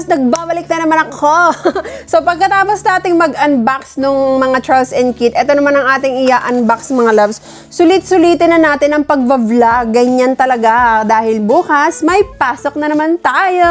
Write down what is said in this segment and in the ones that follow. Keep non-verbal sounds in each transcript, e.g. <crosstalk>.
loves, nagbabalik na naman ako. <laughs> so pagkatapos nating mag-unbox nung mga Charles and Kit, ito naman ang ating i-unbox mga loves. Sulit-sulitin na natin ang pagva-vlog. Ganyan talaga. Dahil bukas, may pasok na naman tayo.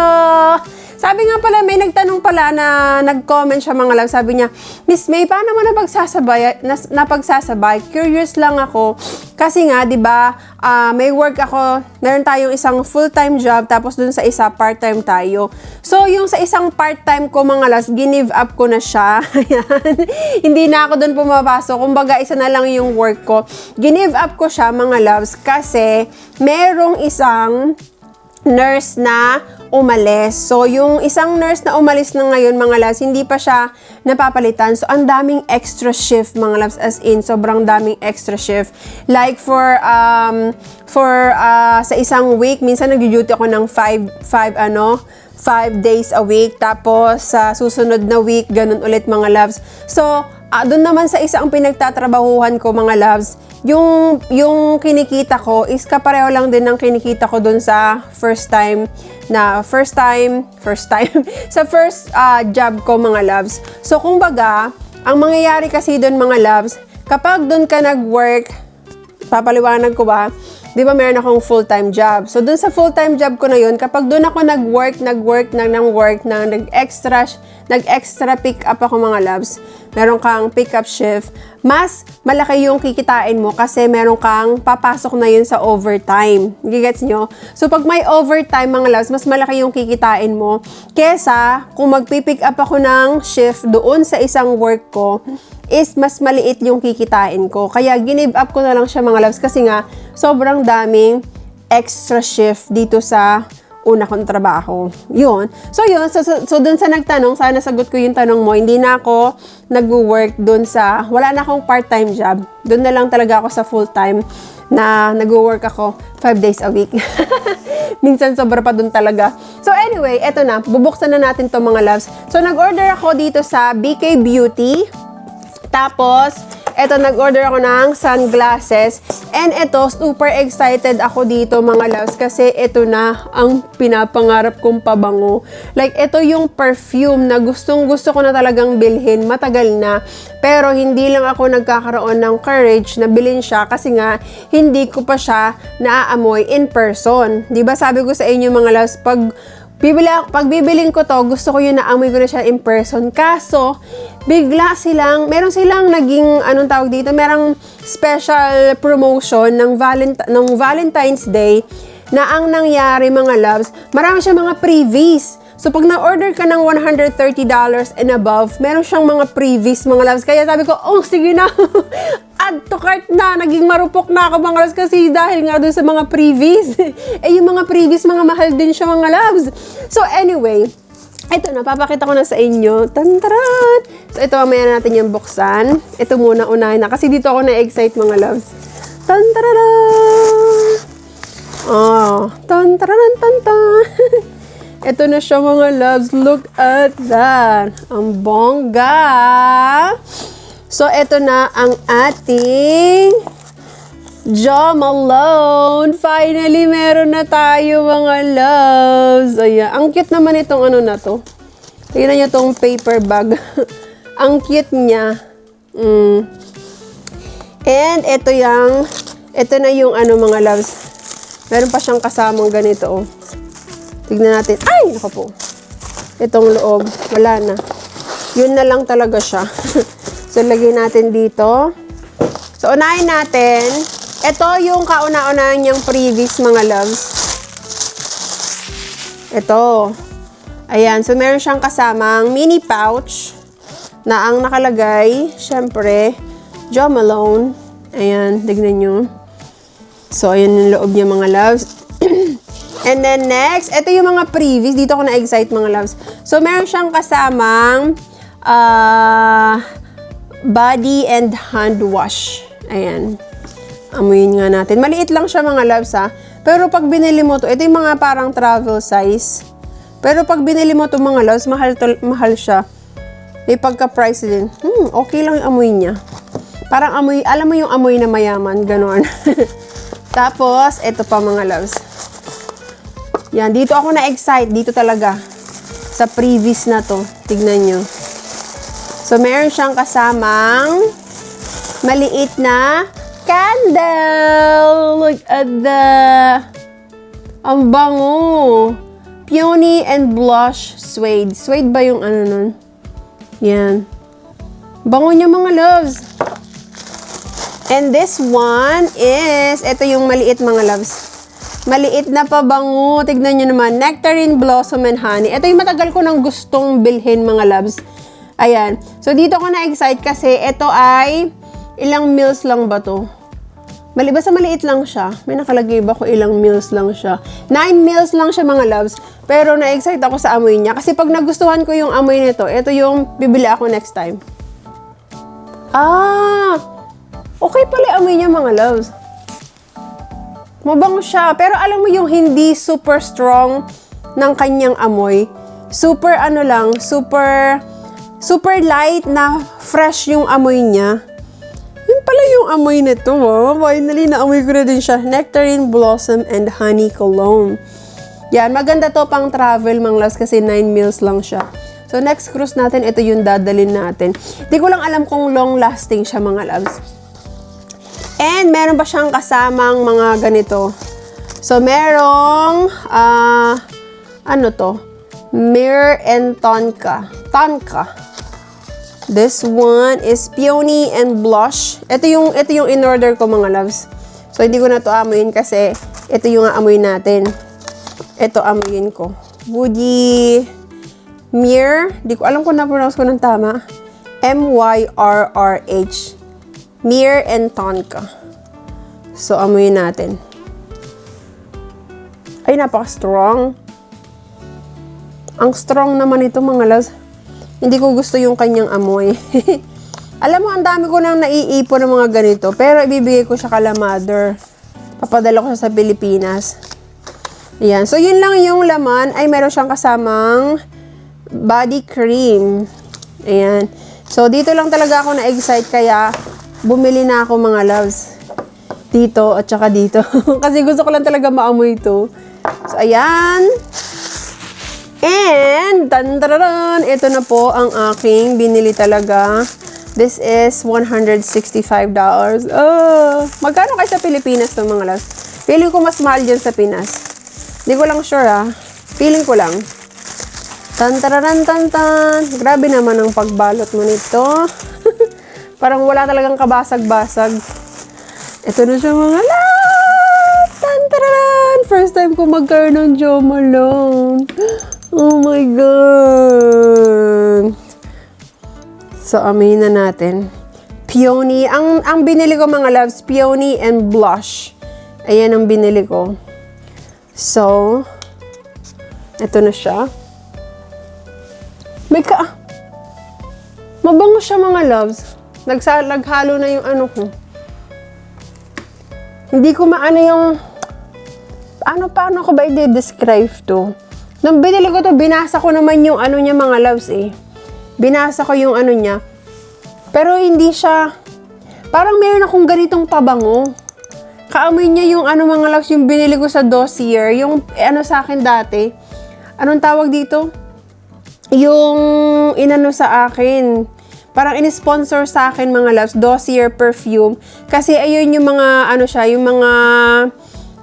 Sabi nga pala, may nagtanong pala na nag-comment siya mga loves. Sabi niya, Miss May, paano mo napagsasabay, nas, napagsasabay? Curious lang ako. Kasi nga, di ba, ah, may work ako, meron tayong isang full-time job, tapos dun sa isa, part-time tayo. So, yung sa isang part-time ko mga loves, ginive up ko na siya. <laughs> Hindi na ako dun pumapasok. Kumbaga, isa na lang yung work ko. Ginive up ko siya mga loves kasi merong isang nurse na umalis. So, yung isang nurse na umalis na ngayon, mga loves, hindi pa siya napapalitan. So, ang daming extra shift, mga loves, as in, sobrang daming extra shift. Like, for, um, for, uh, sa isang week, minsan nag-duty ako ng 5, 5, ano, 5 days a week. Tapos, sa susunod na week, ganun ulit, mga loves. So, Ah, doon naman sa isang pinagtatrabahuhan ko mga loves, yung yung kinikita ko is kapareho lang din ng kinikita ko doon sa first time na first time, <laughs> first time <laughs> sa first ah, job ko mga loves. So kung baga, ang mangyayari kasi doon mga loves, kapag doon ka nag-work, papaliwanag ko ba? Di ba meron akong full-time job? So, dun sa full-time job ko na yun, kapag dun ako nag-work, nag-work, nang nang work, nang nag-extra, nag-extra pick up ako mga loves, meron kang pick up shift, mas malaki yung kikitain mo kasi meron kang papasok na yun sa overtime. Gigets nyo? So, pag may overtime mga loves, mas malaki yung kikitain mo kesa kung magpipick up ako ng shift doon sa isang work ko, is mas maliit yung kikitain ko. Kaya give up ko na lang siya mga loves kasi nga sobrang daming extra shift dito sa una kong trabaho. Yun. So yun, so, so, so dun sa nagtanong, sana sagot ko yung tanong mo, hindi na ako nag-work dun sa, wala na akong part-time job. Dun na lang talaga ako sa full-time na nag-work ako 5 days a week. <laughs> Minsan sobra pa dun talaga. So anyway, eto na, bubuksan na natin to mga loves. So nag-order ako dito sa BK Beauty. Tapos, eto nag-order ako ng sunglasses. And eto, super excited ako dito mga loves kasi eto na ang pinapangarap kong pabango. Like, eto yung perfume na gustong gusto ko na talagang bilhin. Matagal na. Pero hindi lang ako nagkakaroon ng courage na bilhin siya kasi nga hindi ko pa siya naaamoy in person. 'Di ba sabi ko sa inyo mga loves, pag Bibili, pag bibiling ko to, gusto ko yun na amoy ko na siya in person. Kaso, bigla silang, meron silang naging, anong tawag dito, merong special promotion ng, Valent ng Valentine's Day na ang nangyari mga loves, marami siya mga previes. So, pag na-order ka ng $130 and above, meron siyang mga previes, mga loves. Kaya sabi ko, oh, sige na. <laughs> Add to cart na. Naging marupok na ako, mga loves. Kasi dahil nga dun sa mga previes. <laughs> eh, yung mga previes, mga mahal din siya, mga loves. So, anyway, ito na, papakita ko na sa inyo. Tantaran! So, ito, mamaya natin yung buksan. Ito muna, unahin na. Kasi dito ako na-excite, mga loves. Tantaran! Oh, tantaran, tantan. <laughs> Ito na siya mga loves. Look at that. Ang bongga. So, ito na ang ating Jo Malone. Finally, meron na tayo mga loves. Ayan. Ang cute naman itong ano na to. Tingnan niyo tong paper bag. <laughs> ang cute niya. Mm. And ito yung, ito na yung ano mga loves. Meron pa siyang kasamang ganito oh. Tignan natin. Ay! Nako po. Itong loob. Wala na. Yun na lang talaga siya. <laughs> so, lagyan natin dito. So, unahin natin. Ito yung kauna-unahan niyang previous mga loves. Ito. Ayan. So, meron siyang kasamang mini pouch na ang nakalagay, syempre, Jo Malone. Ayan. Tignan nyo. So, ayan yung loob niya mga loves. And then next, ito yung mga previous. Dito ako na-excite mga loves. So, meron siyang kasamang uh, body and hand wash. Ayan. Amuyin nga natin. Maliit lang siya mga loves ha. Pero pag binili mo to, ito yung mga parang travel size. Pero pag binili mo to mga loves, mahal, to, mahal siya. May pagka-price din. Hmm, okay lang yung amoy niya. Parang amoy, alam mo yung amoy na mayaman, ganon. <laughs> Tapos, ito pa mga loves. Yan, dito ako na-excite. Dito talaga. sa previous na to. Tignan nyo. So, meron siyang kasamang maliit na candle. Look at the... Ang bango. Peony and Blush Suede. Suede ba yung ano nun? Yan. Bango niya mga loves. And this one is, ito yung maliit mga loves. Maliit na pabango. Tignan nyo naman. Nectarine Blossom and Honey. Ito yung matagal ko nang gustong bilhin mga loves. Ayan. So, dito ko na-excite kasi ito ay ilang meals lang ba to? Mali, basta maliit lang siya. May nakalagay ba kung ilang meals lang siya? Nine meals lang siya mga loves. Pero na-excite ako sa amoy niya. Kasi pag nagustuhan ko yung amoy nito, ito yung bibili ako next time. Ah! Okay pala amoy niya mga loves. Mabango siya. Pero alam mo yung hindi super strong ng kanyang amoy. Super ano lang, super, super light na fresh yung amoy niya. Yun pala yung amoy nito, oh. Finally, naamoy ko na din siya. Nectarine Blossom and Honey Cologne. Yan, maganda to pang travel, mang loves, kasi 9 meals lang siya. So, next cruise natin, ito yung dadalin natin. Di ko lang alam kung long-lasting siya, mga loves. And meron pa siyang kasamang mga ganito. So, merong, ah, ano to? Mirror and Tonka. Tonka. This one is Peony and Blush. Ito yung, ito yung in-order ko, mga loves. So, hindi ko na to amuyin kasi ito yung amoy natin. Ito amuyin ko. Woody Mirror. Di ko alam kung na-pronounce ko ng tama. M-Y-R-R-H. Mirror and Tonka. So, amuyin natin. Ay, napaka-strong. Ang strong naman ito, mga loves. Hindi ko gusto yung kanyang amoy. <laughs> Alam mo, ang dami ko nang naiipon ng mga ganito. Pero ibibigay ko siya kala mother. Papadala ko siya sa Pilipinas. Ayan. So, yun lang yung laman. Ay, meron siyang kasamang body cream. Ayan. So, dito lang talaga ako na-excite. Kaya, bumili na ako mga loves. Dito at saka dito. <laughs> Kasi gusto ko lang talaga maamoy ito. So, ayan. And, tandararan, ito na po ang aking binili talaga. This is $165. Oh, magkano kayo sa Pilipinas ng mga las? Feeling ko mas mahal dyan sa Pinas. Hindi ko lang sure ah. Feeling ko lang. Tantararan tantan. Grabe naman ang pagbalot mo nito. <laughs> Parang wala talagang kabasag-basag. Ito na siya mga las. Tantararan. First time ko magkaroon ng Jo Malone. Oh my God. So, amin na natin. Peony. Ang, ang binili ko mga loves, peony and blush. Ayan ang binili ko. So, ito na siya. May ka... Mabango siya mga loves. Nagsa, naghalo na yung ano ko. Hindi ko maano yung... Ano, paano ko ba i-describe to? Nung binili ko to, binasa ko naman yung ano niya mga loves eh. Binasa ko yung ano niya. Pero hindi siya... Parang meron akong ganitong pabango. Kaamoy niya yung ano mga loves, yung binili ko sa dossier. Yung eh, ano sa akin dati. Anong tawag dito? Yung inano sa akin. Parang in-sponsor sa akin mga loves, dossier perfume. Kasi ayun yung mga ano siya, yung mga...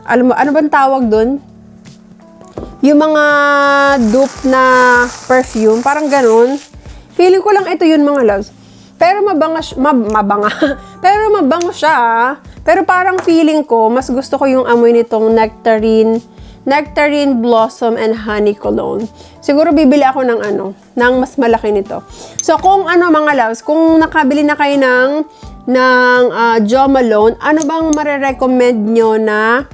Alam mo, ano bang tawag doon? yung mga dupe na perfume, parang ganun. Feeling ko lang ito yun mga loves. Pero mabanga, mab, mabanga. <laughs> Pero mabango siya. ah. Pero parang feeling ko, mas gusto ko yung amoy nitong nectarine, nectarine blossom and honey cologne. Siguro bibili ako ng ano, ng mas malaki nito. So kung ano mga loves, kung nakabili na kayo ng ng uh, Jo Malone, ano bang marerecommend nyo na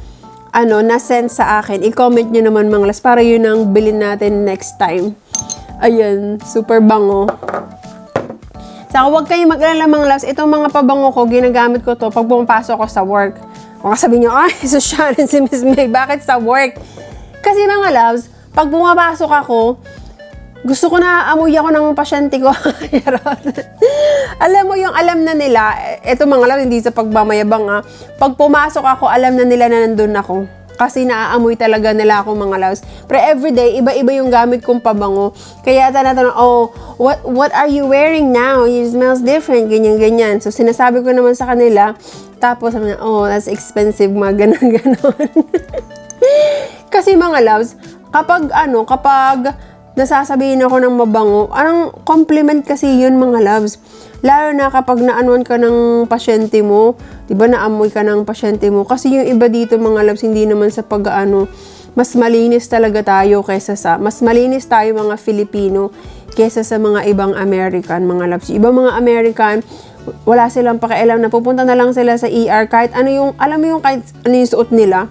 ano, na-send sa akin. I-comment nyo naman mga las para yun ang bilhin natin next time. Ayan, super bango. Saka huwag kayong mag-alala mga loves. Itong mga pabango ko, ginagamit ko to pag pumapasok ko sa work. Kung sabihin nyo, ay, <laughs> so Sharon si Miss May, bakit sa work? Kasi mga loves, pag pumapasok ako, gusto ko na amoy ako ng pasyente ko. <laughs> Alam mo yung alam na nila, eto mga loves, hindi sa pagmamayabang ha. Pag pumasok ako, alam na nila na nandun ako. Kasi naaamoy talaga nila ako mga loves. Pero everyday, iba-iba yung gamit kong pabango. Kaya tanatanong, oh, what, what are you wearing now? It smells different, ganyan-ganyan. So, sinasabi ko naman sa kanila, tapos sabi niya, oh, that's expensive, mga ganon-ganon. <laughs> Kasi mga loves, kapag ano, kapag nasasabihin ako ng mabango, anong compliment kasi yun mga loves. Lalo na kapag naanuan ka ng pasyente mo, di ba naamoy ka ng pasyente mo. Kasi yung iba dito mga loves, hindi naman sa pag-ano, mas malinis talaga tayo kaysa sa, mas malinis tayo mga Filipino kaysa sa mga ibang American mga. Yung Ibang mga American, wala silang pakialam na pupunta na lang sila sa ER kahit ano yung, alam mo yung kahit ano yung suot nila.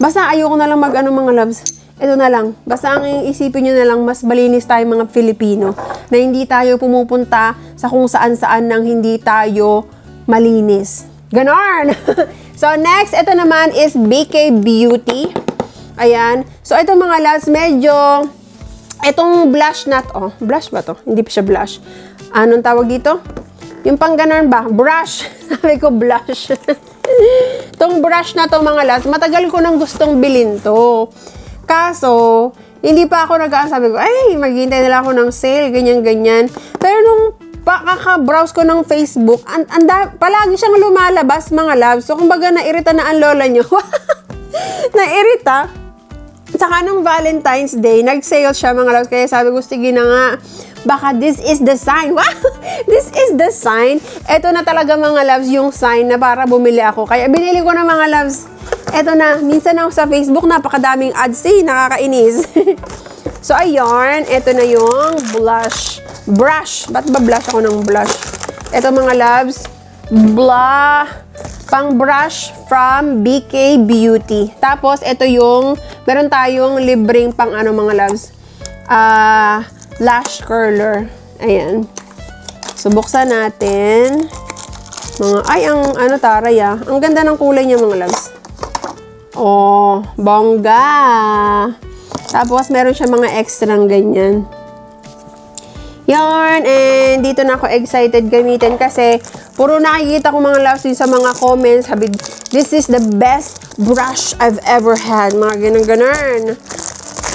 Basta ayoko na lang mag ano mga loves. Ito na lang. Basta ang isipin nyo na lang, mas malinis tayo mga Filipino. Na hindi tayo pumupunta sa kung saan-saan nang hindi tayo malinis. Ganon! <laughs> so next, ito naman is BK Beauty. Ayan. So ito mga loves, medyo Itong blush na to, oh, blush ba to? Hindi pa siya blush. Anong tawag dito? Yung pang ganun ba? Brush. <laughs> Sabi ko blush. <laughs> Itong brush na to mga lads, matagal ko nang gustong bilhin to. Kaso, hindi pa ako nag sabi ko, ay, maghihintay nila ako ng sale, ganyan-ganyan. Pero nung pakaka-browse ko ng Facebook, an anda, palagi siyang lumalabas mga loves. So, kumbaga, nairita na ang lola nyo. <laughs> nairita. Saka nung Valentine's Day, nag-sale siya mga loves. Kaya sabi ko, sige na nga, baka this is the sign. <laughs> Wow! this is the sign. Ito na talaga mga loves yung sign na para bumili ako. Kaya binili ko na mga loves. Ito na, minsan ako sa Facebook, napakadaming ads eh, nakakainis. <laughs> so, ayun, ito na yung blush. Brush. Ba't ba blush ako ng blush? Ito mga loves, blah, pang brush from BK Beauty. Tapos, ito yung, meron tayong libreng pang ano mga loves, ah, lash curler. Ayan. So, buksan natin. Mga, ay, ang ano taray ah. Ang ganda ng kulay niya mga loves. Oh, bongga. Tapos, meron siya mga extra ganyan. Yarn, and dito na ako excited gamitin kasi puro nakikita ko mga loves sa mga comments. Sabi, this is the best brush I've ever had. Mga ganun-ganun.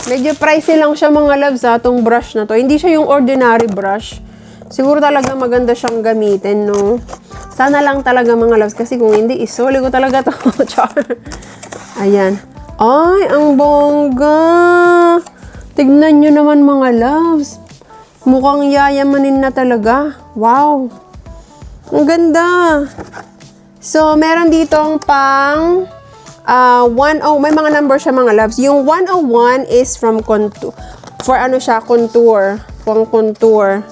Medyo pricey lang siya mga loves ha, tong brush na to. Hindi siya yung ordinary brush. Siguro talaga maganda siyang gamitin, no? Sana lang talaga mga loves kasi kung hindi, isuli ko talaga to. <laughs> Char. Ayan. Ay, ang bongga. Tignan nyo naman mga loves. Mukhang yayamanin na talaga. Wow. Ang ganda. So, meron ditong pang uh, 10, may mga number siya mga loves. Yung 101 is from contour. For ano siya, contour. Pang contour.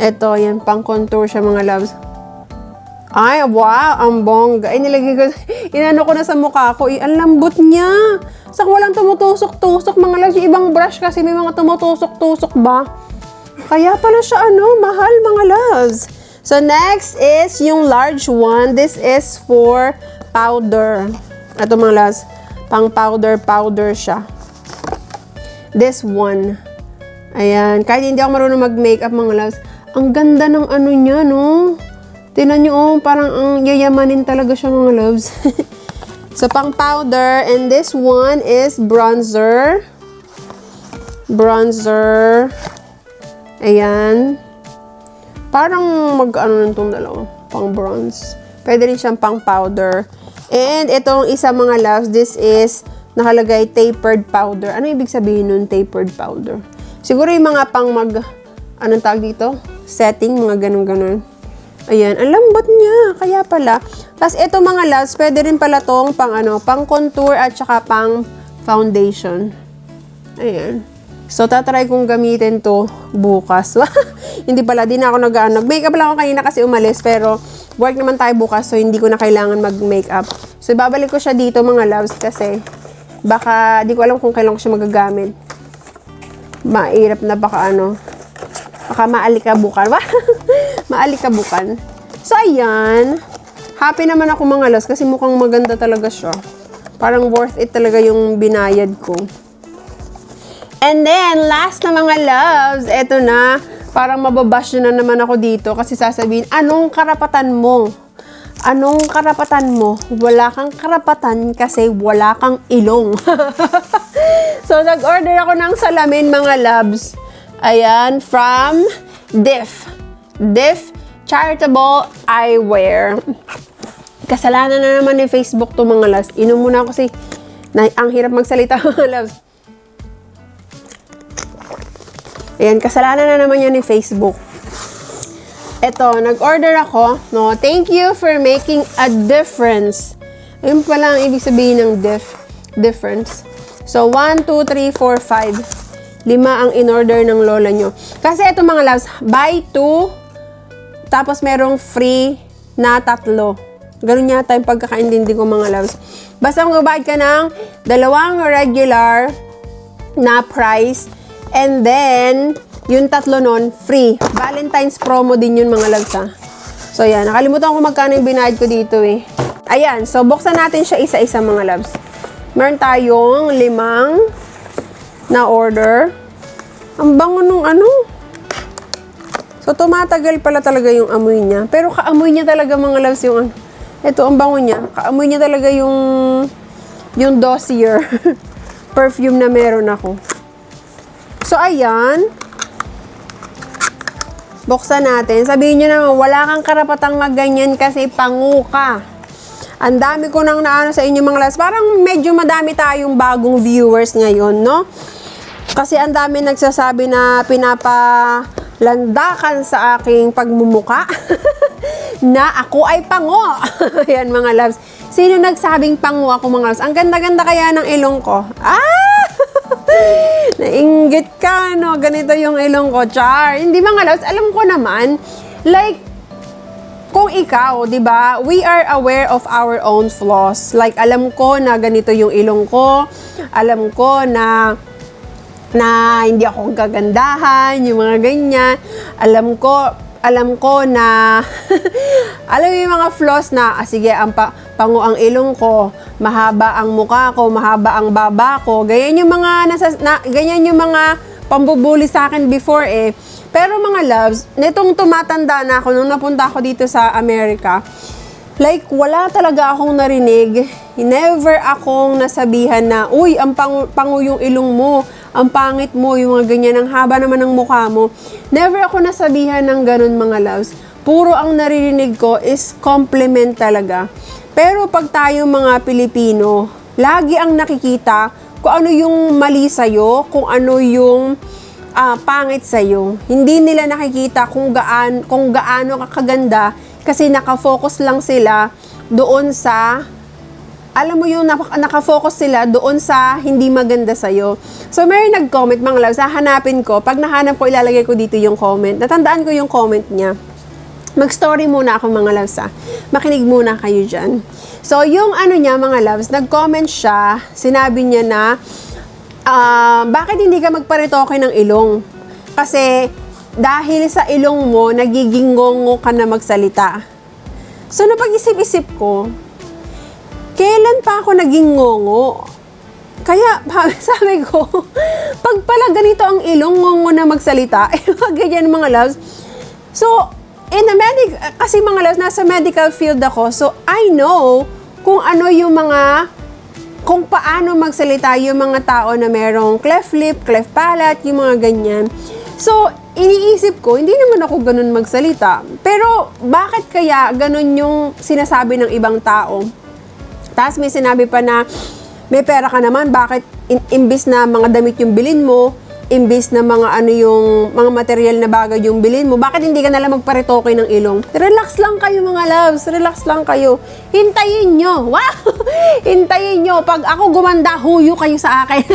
Ito, yan, pang contour siya mga loves. Ay, wow, ang bongga. Ay, nilagay ko, <laughs> inano ko na sa mukha ko. Eh, ang lambot niya. Sa walang tumutusok-tusok, mga loves. Yung ibang brush kasi may mga tumutusok-tusok ba? Kaya pala siya, ano, mahal, mga loves. So, next is yung large one. This is for powder. Ito, mga loves. Pang powder-powder siya. This one. Ayan. Kahit hindi ako marunong mag-makeup, mga loves. Ang ganda ng ano niya, no? Tinan nyo, oh, parang ang yayamanin talaga siya mga loves. <laughs> so, pang powder. And this one is bronzer. Bronzer. Ayan. Parang mag-ano itong dalawa. Pang bronze. Pwede rin siyang pang powder. And itong isa mga loves, this is nakalagay tapered powder. Ano ibig sabihin nun, tapered powder? Siguro yung mga pang mag, anong tawag dito? Setting, mga ganun-ganun. Ayan, ang lambot niya. Kaya pala. Tapos ito mga loves, pwede rin pala tong pang ano, pang contour at saka pang foundation. Ayan. So, tatry kong gamitin to bukas. <laughs> hindi pala, di na ako nag Nag-makeup lang ako kanina kasi umalis, pero work naman tayo bukas, so hindi ko na kailangan mag-makeup. So, babalik ko siya dito mga loves kasi baka, di ko alam kung kailan ko siya magagamit. Mairap na baka ano, baka maalikabukan. <laughs> maalikabukan. So, ayan. Happy naman ako mga loves kasi mukhang maganda talaga siya. Parang worth it talaga yung binayad ko. And then, last na mga loves, eto na, parang mababash na naman ako dito kasi sasabihin, anong karapatan mo? Anong karapatan mo? Wala kang karapatan kasi wala kang ilong. <laughs> so, nag-order ako ng salamin, mga loves. Ayan, from Diff. Diff Charitable Eyewear. Kasalanan na naman ni Facebook to mga loves. Inom muna ako kasi na, ang hirap magsalita <laughs> mga loves. Ayan, kasalanan na naman yan ni Facebook. Eto, nag-order ako. No, thank you for making a difference. Ayun pala ang ibig sabihin ng diff, difference. So, 1, 2, 3, 4, 5. Lima ang in-order ng lola nyo. Kasi ito mga loves, buy 2, tapos merong free na tatlo. Ganun yata yung pagkakaintindi ko mga loves. Basta magbabayad ka ng dalawang regular na price and then yung tatlo nun, free. Valentine's promo din yun mga loves ha. So yan, nakalimutan ko magkano yung binayad ko dito eh. Ayan, so buksan natin siya isa-isa mga loves. Meron tayong limang na order. Ang bango nung ano. So tumatagal pala talaga yung amoy niya. Pero kaamoy niya talaga mga loves yung ano. Ito, ang bango niya. Kaamoy niya talaga yung yung dossier <laughs> perfume na meron ako. So, ayan. Buksan natin. Sabihin nyo naman, wala kang karapatang magganyan kasi pangu ka. Ang dami ko nang naano sa inyo mga las. Parang medyo madami tayong bagong viewers ngayon, no? Kasi ang dami nagsasabi na pinapalandakan sa aking pagmumuka <laughs> na ako ay pango. <laughs> Ayan mga loves. Sino nagsabing pango ako mga loves? Ang ganda-ganda kaya ng ilong ko. Ah! <laughs> Nainggit ka, no? Ganito yung ilong ko, char. Hindi mga loves, alam ko naman, like, kung ikaw, 'di ba? We are aware of our own flaws. Like alam ko na ganito yung ilong ko. Alam ko na na hindi ako gagandahan, yung mga ganyan. Alam ko, alam ko na <laughs> alam mo yung mga flaws na ah, sige, ang pa, pango ang ilong ko, mahaba ang mukha ko, mahaba ang baba ko. Ganyan yung mga nasa, na, ganyan yung mga pambubuli sa akin before eh. Pero mga loves, nitong tumatanda na ako, nung napunta ako dito sa Amerika, like, wala talaga akong narinig. Never akong nasabihan na, uy, ang pangu, pangu yung ilong mo, ang pangit mo, yung mga ganyan, ang haba naman ng mukha mo. Never ako nasabihan ng ganun mga loves. Puro ang naririnig ko is compliment talaga. Pero pag tayo mga Pilipino, lagi ang nakikita kung ano yung mali sa'yo, kung ano yung ah, pangit sa'yo. Hindi nila nakikita kung, gaan, kung gaano kakaganda kasi nakafocus lang sila doon sa alam mo yung nap- nakafocus sila doon sa hindi maganda sa'yo. So, may nag-comment mga loves, hahanapin ko. Pag nahanap ko, ilalagay ko dito yung comment. Natandaan ko yung comment niya. Mag-story muna ako mga loves ah. Makinig muna kayo dyan. So, yung ano niya mga loves, nag-comment siya, sinabi niya na, ah, bakit hindi ka magparitoke ng ilong? Kasi, dahil sa ilong mo, nagiging ngongo ka na magsalita. So, napag-isip-isip ko, kailan pa ako naging ngongo? Kaya, <laughs> sabi ko, pag pala ganito ang ilong, ngongo na magsalita, <laughs> eh, ganyan mga loves. So, in a medic, kasi mga loves, nasa medical field ako, so I know kung ano yung mga, kung paano magsalita yung mga tao na merong cleft lip, cleft palate, yung mga ganyan. So, iniisip ko, hindi naman ako ganun magsalita. Pero, bakit kaya ganun yung sinasabi ng ibang tao? Tapos may sinabi pa na, may pera ka naman, bakit in, imbis na mga damit yung bilin mo, imbis na mga ano yung mga material na bagay yung bilin mo, bakit hindi ka nalang magparitoke ng ilong? Relax lang kayo mga loves, relax lang kayo. Hintayin nyo, wow! <laughs> Hintayin nyo, pag ako gumanda, huyo kayo sa akin.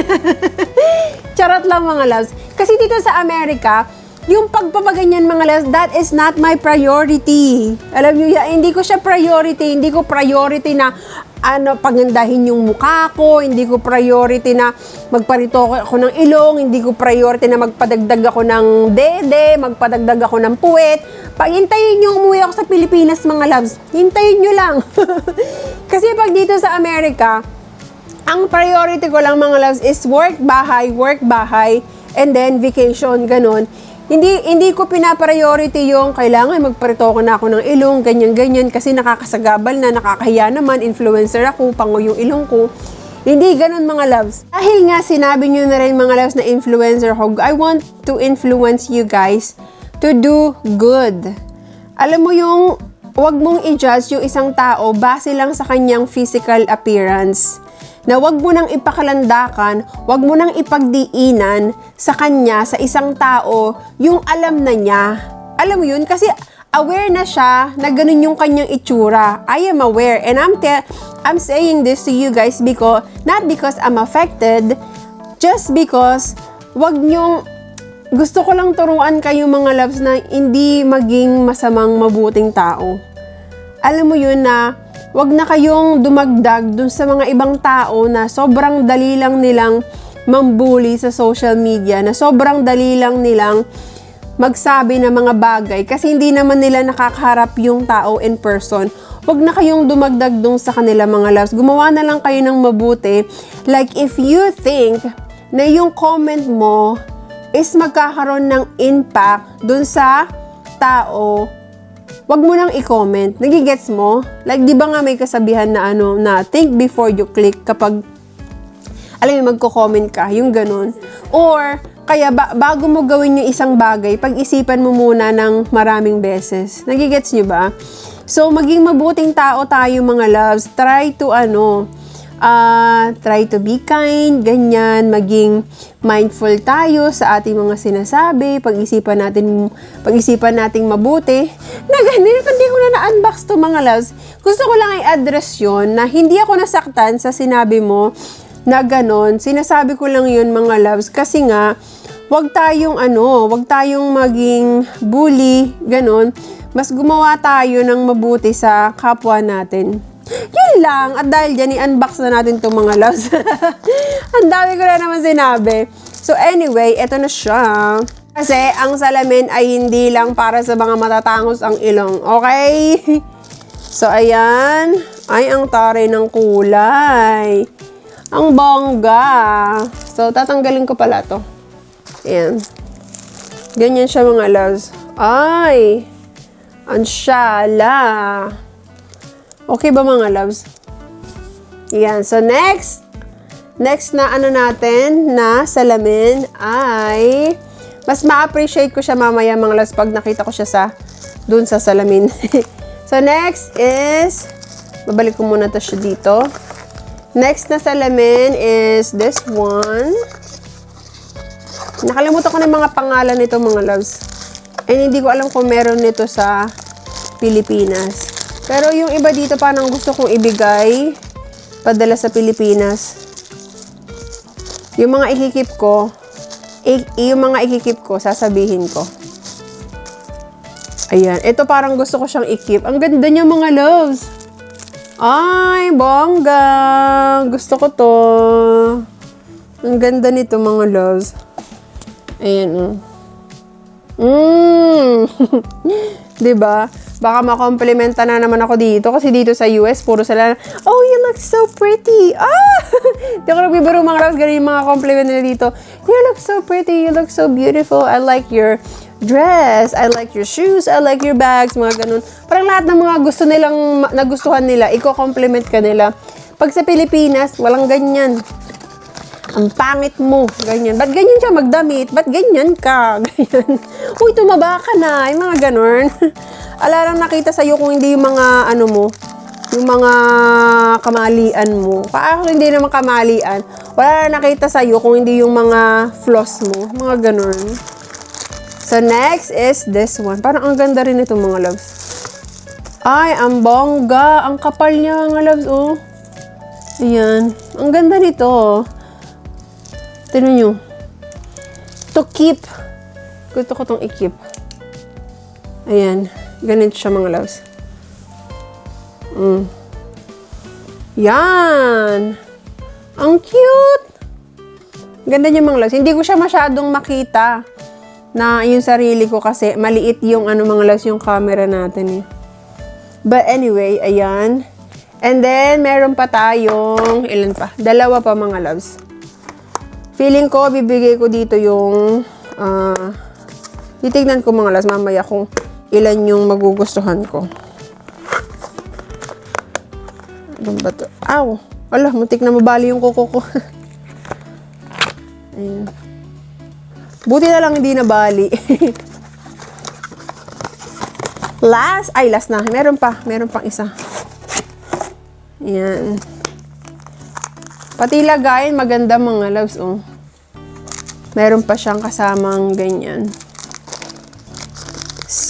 <laughs> Charot lang mga loves. Kasi dito sa Amerika, yung pagpapaganyan mga loves, that is not my priority. Alam nyo, hindi ko siya priority. Hindi ko priority na ano, pagandahin yung mukha ko, hindi ko priority na magparito ako ng ilong, hindi ko priority na magpadagdag ako ng dede, magpadagdag ako ng puwet. Paghintayin nyo umuwi ako sa Pilipinas mga loves. Hintayin nyo lang. <laughs> Kasi pag dito sa Amerika, ang priority ko lang mga loves is work, bahay, work, bahay, and then vacation, ganun. Hindi hindi ko pinapriority yung kailangan magparitoke na ako ng ilong, ganyan-ganyan kasi nakakasagabal na, nakakahiya naman, influencer ako, pango yung ilong ko. Hindi ganun mga loves. Dahil nga sinabi nyo na rin mga loves na influencer ako, I want to influence you guys to do good. Alam mo yung, wag mong i-judge yung isang tao base lang sa kanyang physical appearance na wag mo nang ipakalandakan, wag mo nang ipagdiinan sa kanya, sa isang tao, yung alam na niya. Alam mo yun? Kasi aware na siya na ganun yung kanyang itsura. I am aware. And I'm, te- I'm saying this to you guys because, not because I'm affected, just because wag nyong gusto ko lang turuan kayo mga loves na hindi maging masamang mabuting tao. Alam mo yun na wag na kayong dumagdag dun sa mga ibang tao na sobrang dali lang nilang mambuli sa social media, na sobrang dali lang nilang magsabi ng mga bagay kasi hindi naman nila nakakaharap yung tao in person. Huwag na kayong dumagdag dun sa kanila mga loves. Gumawa na lang kayo ng mabuti. Like if you think na yung comment mo is magkakaroon ng impact dun sa tao, wag mo nang i-comment. Nagigets mo? Like, di ba nga may kasabihan na ano, na think before you click kapag, alam mo, magko-comment ka, yung ganun. Or, kaya ba- bago mo gawin yung isang bagay, pag-isipan mo muna ng maraming beses. Nagigets nyo ba? So, maging mabuting tao tayo mga loves. Try to ano, ah try to be kind, ganyan, maging mindful tayo sa ating mga sinasabi, pag-isipan natin, pag-isipan nating mabuti. Na ganyan, <laughs> hindi ko na na-unbox to mga loves. Gusto ko lang i-address yon na hindi ako nasaktan sa sinabi mo na ganon. Sinasabi ko lang yun mga loves kasi nga, wag tayong ano, wag tayong maging bully, ganon. Mas gumawa tayo ng mabuti sa kapwa natin. Yun lang. At dahil dyan, i-unbox na natin itong mga loves. <laughs> Ang dami ko na naman sinabi. So anyway, eto na siya. Kasi ang salamin ay hindi lang para sa mga matatangos ang ilong. Okay? <laughs> So ayan. Ay, ang taray ng kulay. Ang bongga. So, tatanggalin ko pala to. Ayan. Ganyan siya mga loves. Ay! Ang syala. Okay ba mga loves? Yan. So, next. Next na ano natin na salamin ay mas ma-appreciate ko siya mamaya mga loves pag nakita ko siya sa dun sa salamin. <laughs> so, next is babalik ko muna to siya dito. Next na salamin is this one. Nakalimutan ko na yung mga pangalan nito mga loves. And hindi ko alam kung meron nito sa Pilipinas. Pero yung iba dito parang gusto kong ibigay padala sa Pilipinas. Yung mga ikikip ko, i- yung mga ikikip ko, sasabihin ko. Ayan. Ito parang gusto ko siyang ikip. Ang ganda niya mga loves. Ay, bongga. Gusto ko to. Ang ganda nito mga loves. Ayan, oh. Mm. <laughs> 'Di ba? Baka makomplementa na naman ako dito kasi dito sa US puro sila Oh, you look so pretty. Ah! <laughs> Di ako nagbibiro mga loves ganun yung mga compliment nila dito. You look so pretty. You look so beautiful. I like your dress. I like your shoes. I like your bags. Mga ganun. Parang lahat ng mga gusto nilang nagustuhan nila, iko-compliment ka nila. Pag sa Pilipinas, walang ganyan ang pangit mo, ganyan. Ba't ganyan siya magdamit? Ba't ganyan ka? <laughs> Ganyan. Uy, tumaba ka na. Yung mga ganon. <laughs> Ala lang nakita sa'yo kung hindi yung mga, ano mo, yung mga kamalian mo. Paano hindi naman kamalian? Wala lang nakita sa'yo kung hindi yung mga flaws mo. Mga ganon. So, next is this one. Parang ang ganda rin ito, mga loves. Ay, ang bongga. Ang kapal niya, mga loves, oh. Ayan. Ang ganda nito, oh. Tignan nyo. To keep. Gusto ko tong i-keep. Ayan. Ganito siya mga loves. Mm. Yan. Ang cute. Ganda niya mga loves. Hindi ko siya masyadong makita na yung sarili ko kasi maliit yung ano mga loves yung camera natin eh. But anyway, ayan. And then, meron pa tayong, ilan pa? Dalawa pa mga loves. Feeling ko, bibigay ko dito yung, ah, Titignan ko mga loves mamaya kung ilan yung magugustuhan ko. Ano ba to? Aw! Ala, muntik na mabali yung kuko ko. <laughs> Ayan. Buti na lang hindi nabali. <laughs> last! Ay, last na. Meron pa. Meron pang isa. Ayan. Pati lagayin, maganda mga loves, oh. Meron pa siyang kasamang ganyan.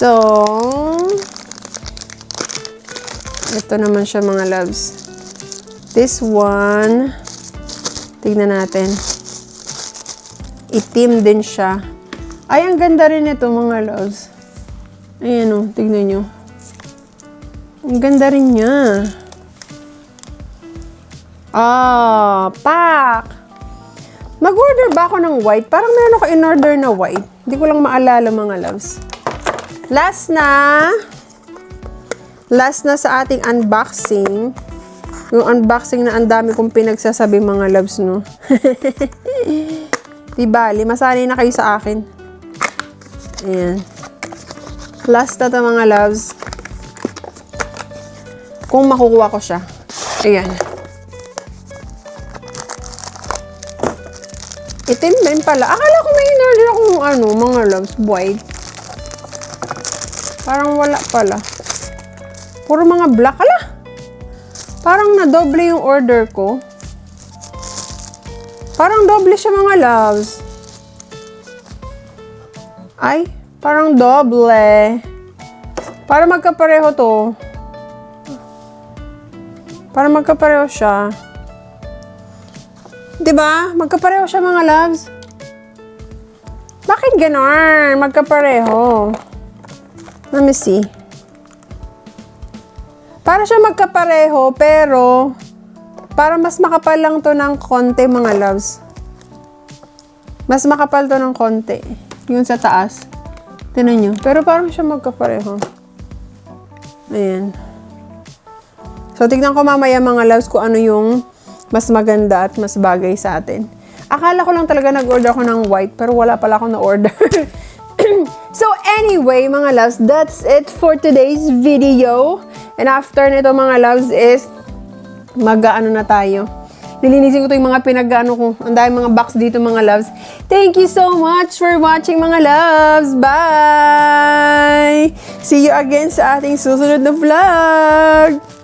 So, ito naman siya mga loves. This one, tignan natin. Itim din siya. Ay, ang ganda rin ito mga loves. Ayan o, tignan nyo. Ang ganda rin niya. Ah, pak! Mag-order ba ako ng white? Parang meron ako in-order na white. Hindi ko lang maalala mga loves. Last na. Last na sa ating unboxing. Yung unboxing na ang dami kong pinagsasabi mga loves, no? <laughs> Di bali, masanay na kayo sa akin. Ayan. Last na to mga loves. Kung makukuha ko siya. Ayan. Itim din pala. Akala ko may in-order akong ano, mga loves, white. Parang wala pala. Puro mga black. Ala! Parang na-doble yung order ko. Parang doble siya mga loves. Ay, parang doble. Para magkapareho to. Para magkapareho siya. 'Di ba? Magkapareho siya mga loves. Bakit ganon? Magkapareho. Let me see. Para siya magkapareho, pero para mas makapal lang to ng konti mga loves. Mas makapal to ng konti. Yung sa taas. Tinan nyo. Pero parang siya magkapareho. Ayan. So, tignan ko mamaya mga loves kung ano yung mas maganda at mas bagay sa atin. Akala ko lang talaga nag-order ako ng white, pero wala pala akong na-order. <clears throat> so, anyway, mga loves, that's it for today's video. And after nito, mga loves, is mag-ano na tayo. Nilinisin ko to yung mga pinag-ano ko. Ang dami mga box dito, mga loves. Thank you so much for watching, mga loves. Bye! See you again sa ating susunod na vlog.